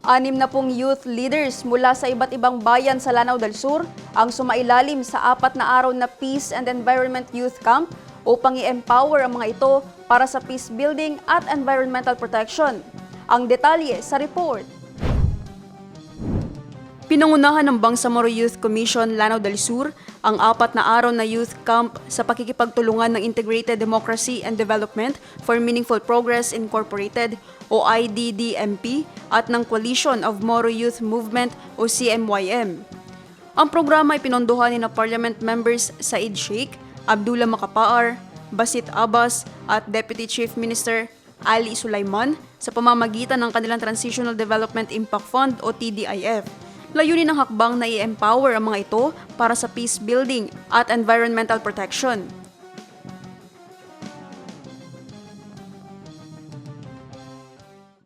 Anim na pong youth leaders mula sa iba't ibang bayan sa Lanao del Sur ang sumailalim sa apat na araw na Peace and Environment Youth Camp upang i-empower ang mga ito para sa peace building at environmental protection. Ang detalye sa report. Pinangunahan ng Bangsamoro Youth Commission Lanao del Sur ang apat na araw na youth camp sa pakikipagtulungan ng Integrated Democracy and Development for Meaningful Progress Incorporated o IDDMP at ng Coalition of Moro Youth Movement o CMYM. Ang programa ay pinondohan ni na Parliament members Said Sheikh, Abdullah Makapaar, Basit Abbas at Deputy Chief Minister Ali Sulaiman sa pamamagitan ng kanilang Transitional Development Impact Fund o TDIF. Layunin ng hakbang na i-empower ang mga ito para sa peace building at environmental protection.